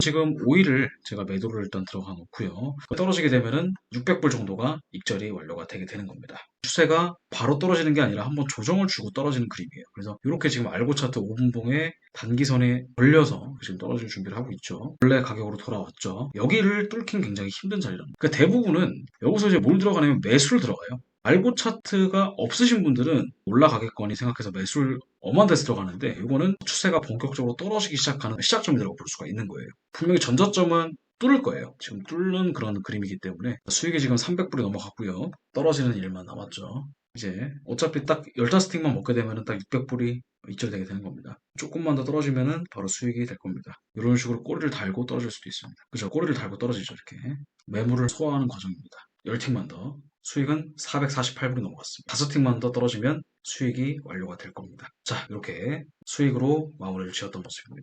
지금 5일을 제가 매도를 일단 들어가 놓고요. 떨어지게 되면은 600불 정도가 익절이 완료가 되게 되는 겁니다. 추세가 바로 떨어지는 게 아니라 한번 조정을 주고 떨어지는 그림이에요. 그래서 이렇게 지금 알고 차트 5분봉에 단기선에 걸려서 지금 떨어질 준비를 하고 있죠. 원래 가격으로 돌아왔죠. 여기를 뚫긴 굉장히 힘든 자리랍니다. 그 대부분은 여기서 이제 뭘 들어가냐면 매수를 들어가요. 알고 차트가 없으신 분들은 올라가겠거니 생각해서 매수를 엄한 데서 들어가는데 이거는 추세가 본격적으로 떨어지기 시작하는 시작점이라고 볼 수가 있는 거예요. 분명히 전저점은 뚫을 거예요. 지금 뚫는 그런 그림이기 때문에 수익이 지금 300불이 넘어갔고요. 떨어지는 일만 남았죠. 이제 어차피 딱 15스틱만 먹게 되면 딱 600불이 이절되게 되는 겁니다. 조금만 더 떨어지면은 바로 수익이 될 겁니다. 이런 식으로 꼬리를 달고 떨어질 수도 있습니다. 그죠? 꼬리를 달고 떨어지죠. 이렇게. 매물을 소화하는 과정입니다. 10틱만 더. 수익은 448불이 넘어갔습니다. 5틱만 더 떨어지면 수익이 완료가 될 겁니다. 자, 이렇게 수익으로 마무리를 지었던 모습입니다.